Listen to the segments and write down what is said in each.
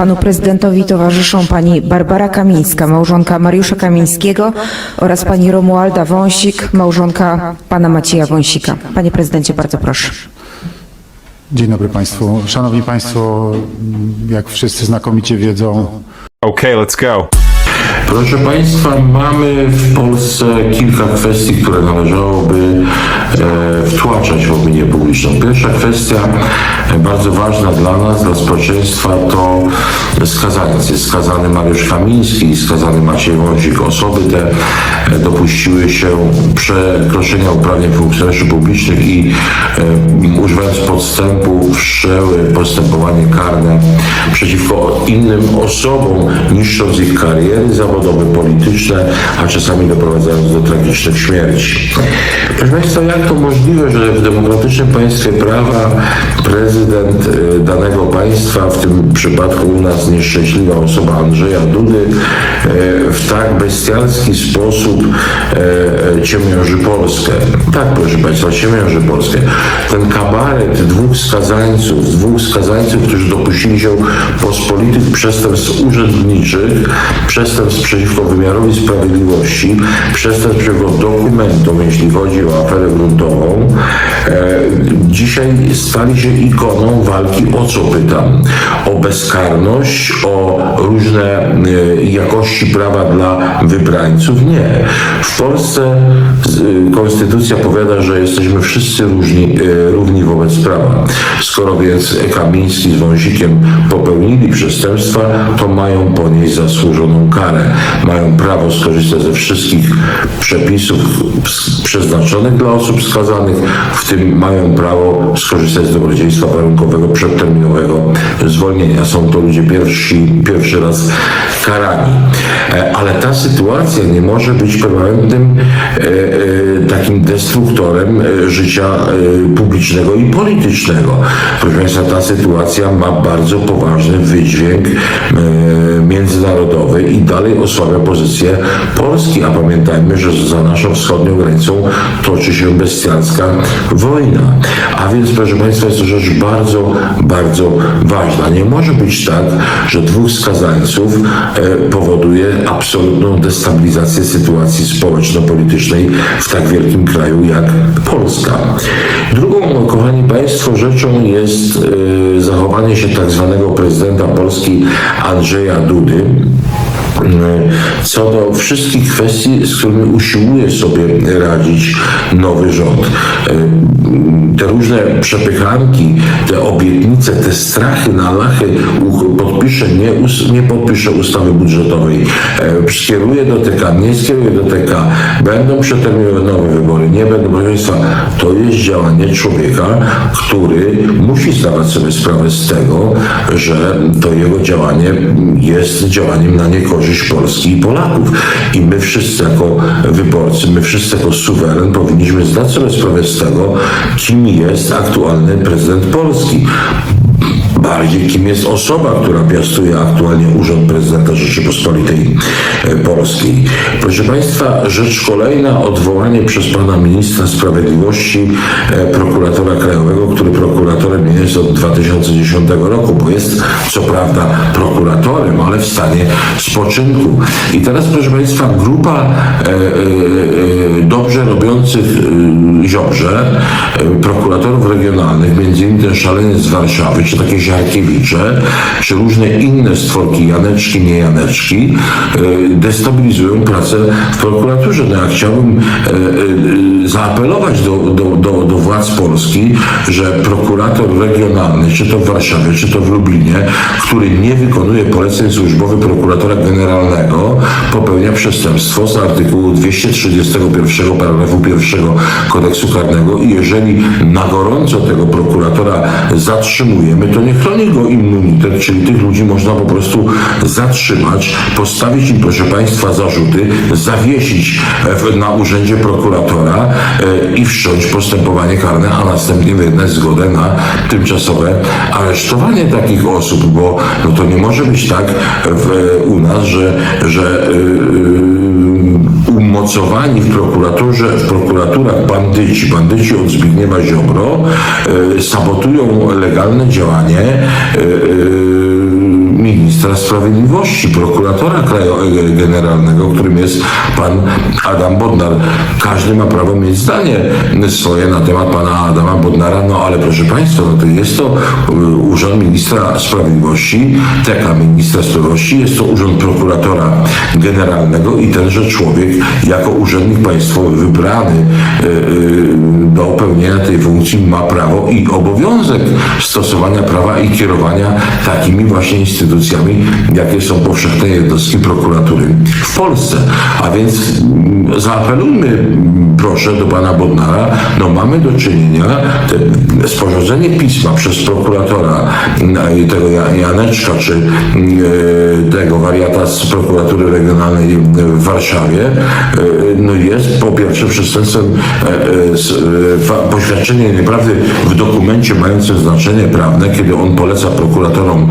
Panu prezydentowi towarzyszą pani Barbara Kamińska, małżonka Mariusza Kamińskiego oraz pani Romualda Wąsik, małżonka pana Macieja Wąsika. Panie prezydencie, bardzo proszę. Dzień dobry Państwu. Szanowni Państwo, jak wszyscy znakomicie wiedzą, Okay, let's go. Proszę Państwa, mamy w Polsce kilka kwestii, które należałoby e, wtłaczać w opinię publiczną. Pierwsza kwestia, e, bardzo ważna dla nas, dla społeczeństwa, to skazaniec. Jest skazany Mariusz Kamiński i skazany Maciej Wąsik. Osoby te e, dopuściły się przekroczenia uprawnień funkcjonariuszy publicznych i używając podstępu wszczęły postępowanie karne przeciwko innym osobom, niszcząc ich kariery zawodowe, polityczne, a czasami doprowadzając do tragicznych śmierci. Proszę Państwa, jak to możliwe, że w demokratycznym państwie prawa prezydent e, danego państwa, w tym przypadku u nas nieszczęśliwa osoba Andrzeja Dudy, e, w tak bestialski sposób e, ciemięży Polskę. Tak, proszę Państwa, ciemięży Polskę. Ten kabaret dwóch skazańców, dwóch skazańców, którzy dopuścili się pospolitych przestępstw urzędniczych, przestępstw przeciwko wymiarowi sprawiedliwości, przestępstw przeciwko dokumentom, jeśli chodzi o aferę gruntową, e, dzisiaj stali się ikoną walki o co pytam? O bezkarność, o różne e, jakości prawa dla wybrańców? Nie. W Polsce y, konstytucja powiada, że jesteśmy wszyscy różni, e, równi wobec prawa. Skoro więc Kamiński z Wąsikiem popełnili przestępstwa, to mają ponieść zasłużoną karę. Mają prawo skorzystać ze wszystkich przepisów przeznaczonych dla osób skazanych, w tym mają prawo skorzystać z dobrodziejstwa warunkowego przedterminowego zwolnienia. Są to ludzie pierwsi, pierwszy raz karani. E, Ale ta sytuacja nie może być permanentnym e, e, takim destruktorem życia publicznego i politycznego. Proszę Państwa, ta sytuacja ma bardzo poważny wydźwięk międzynarodowy i dalej osłabia pozycję Polski, a pamiętajmy, że za naszą wschodnią granicą toczy się bestialska wojna. A więc, proszę Państwa, jest to rzecz bardzo, bardzo ważna. Nie może być tak, że dwóch skazańców e, powoduje absolutną destabilizację sytuacji społeczno-politycznej w tak wielkim kraju jak Polska. Drugą, kochani Państwo, rzeczą jest e, zachowanie się tak zwanego prezydenta Polski Andrzeja Dudy co do wszystkich kwestii, z którymi usiłuje sobie radzić nowy rząd. E, Te różne przepychanki, te obietnice, te strachy na lachy podpisze, nie, nie podpisze ustawy budżetowej, e, skieruje do TK, nie skieruje do TK, będą przeterminowane wybory, nie będą, proszę Państwa, to jest działanie człowieka, który musi zdawać sobie sprawę z tego, że to jego działanie jest działaniem na niekorzyść Polski i Polaków. I my wszyscy jako wyborcy, my wszyscy jako suweren powinniśmy zdać sobie sprawę z tego, kim jest aktualny prezydent Polski. Bardziej kim jest osoba, która piastuje aktualnie urząd prezydenta Rzeczypospolitej e, Polskiej. Proszę Państwa, rzecz kolejna, odwołanie przez pana ministra sprawiedliwości e, prokuratora krajowego, który prokuratorem jest od 2010 roku, bo jest co prawda prokuratorem, ale w stanie spoczynku. I teraz, proszę Państwa, grupa e, dobrze robiących Ziobrze, prokuratorów regionalnych, między innymi ten szaleniec z Warszawy, czy takie Ziarkiewicze, czy różne inne stworki, Janeczki, nie Janeczki, e, destabilizują pracę w prokuraturze. No ja chciałbym e, e, zaapelować do, do, do, do władz Polski, że prokurator regionalny, czy to w Warszawie, czy to w Lublinie, który nie wykonuje poleceń służbowych prokuratora generalnego, popełnia przestępstwo z artykułu 231 paragrafu 1 kodeksu karnego i jeżeli na gorąco tego prokuratora zatrzymujemy, to nie chroni go immunitet, czyli tych ludzi można po prostu zatrzymać, postawić im, proszę Państwa, zarzuty, zawiesić e, w- na urzędzie prokuratora e, i wszcząć postępowanie karne, a następnie wydać zgodę na tymczasowe aresztowanie takich osób, bo no to nie może być tak w, u nas, że, że yy, umocowani w prokuraturze, w prokuraturach bandyci, bandyci od Zbigniewa Ziobro yy, sabotują legalne działanie yy, ministra ministra sprawiedliwości, prokuratora generalnego, którym jest pan Adam Bodnar. Każdy ma prawo mieć zdanie swoje na temat pana Adama Bodnara, no ale proszę państwa, no to jest to urząd ministra sprawiedliwości, TK ministra sprawiedliwości, jest to urząd prokuratora generalnego i tenże człowiek jako urzędnik państwowy wybrany y, y, do pełnienia tej funkcji ma prawo i obowiązek stosowania prawa i kierowania takimi właśnie instytucjami, jakie są powszechne jednostki prokuratury w Polsce. A więc mm, zaapelujmy mm, proszę do pana Bodnara, no mamy do czynienia te, sporządzenie pisma przez prokuratora mm, tego Ja- Janeczka, czy e, tego wariata z prokuratury regionalnej w Warszawie, e, no jest po pierwsze przestępstwem e, e, poświadczenie nieprawdy w dokumencie mającym znaczenie prawne, kiedy on poleca prokuratorom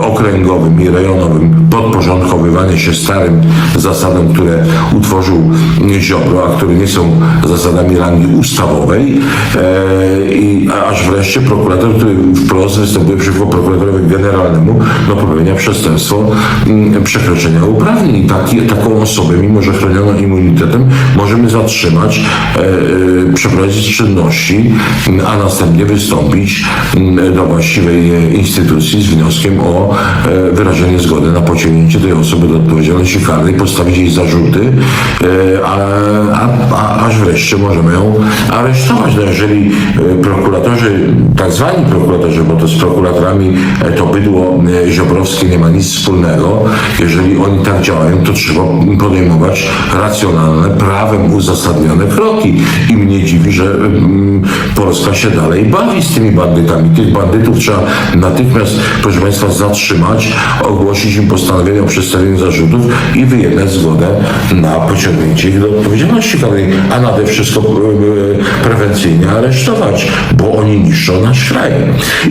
okręgowym i rejonowym podporządkowywanie się starym zasadom, które utworzył Ziobro, a które nie są zasadami rangi ustawowej. I aż wreszcie prokurator, który wprost występuje przeciwko prokuratorowi generalnemu, no popełnia przestępstwo mm, przekroczenia uprawnień taki, taką osobę, mimo że chroniono immunitetem, możemy zatrzymać, e, e, przeprowadzić czynności, a następnie wystąpić m, do właściwej e, instytucji z wnioskiem o e, wyrażenie zgody na pociągnięcie tej osoby do odpowiedzialności karnej, postawić jej zarzuty, a, a, a aż wreszcie możemy ją aresztować. No jeżeli prokuratorzy, tak zwani prokuratorzy, bo to z prokuratorami to bydło ziobrowskie nie ma nic wspólnego, jeżeli oni tak działają, to trzeba podejmować racjonalne, prawem uzasadnione kroki. I mnie dziwi, że mm, Polska się dalej bawi z tymi bandytami. Tych bandytów trzeba natychmiast, proszę Państwa, zatrzymać, ogłosić im postanowienie o przedstawieniu zarzutów i wyjednać zgodę na pociągnięcie ich do odpowiedzialności karnej, a nade wszystko e, prewencyjnie aresztować, bo oni niszczą nasz kraj.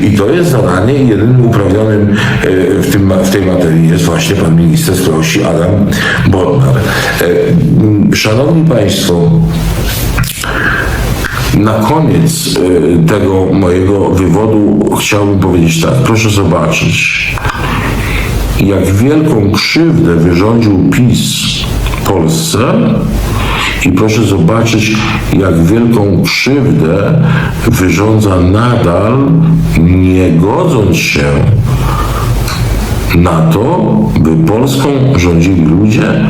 I to jest zadanie jedynym uprawnionym e, w, tym, w tej materii jest właśnie pan minister sprawiedliwości Adam Bodnar. E, Szanowni Państwo, na koniec e, tego mojego wywodu chciałbym powiedzieć tak. Proszę zobaczyć, jak wielką krzywdę wyrządził PiS Polsce i proszę zobaczyć, jak wielką krzywdę wyrządza nadal, nie godząc się na to, by Polską rządzili ludzie,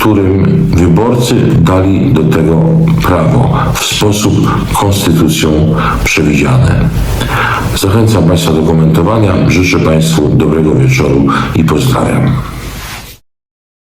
którym wyborcy dali do tego prawo w sposób konstytucją przewidziany. Zachęcam Państwa do komentowania. Życzę Państwu dobrego wieczoru i pozdrawiam.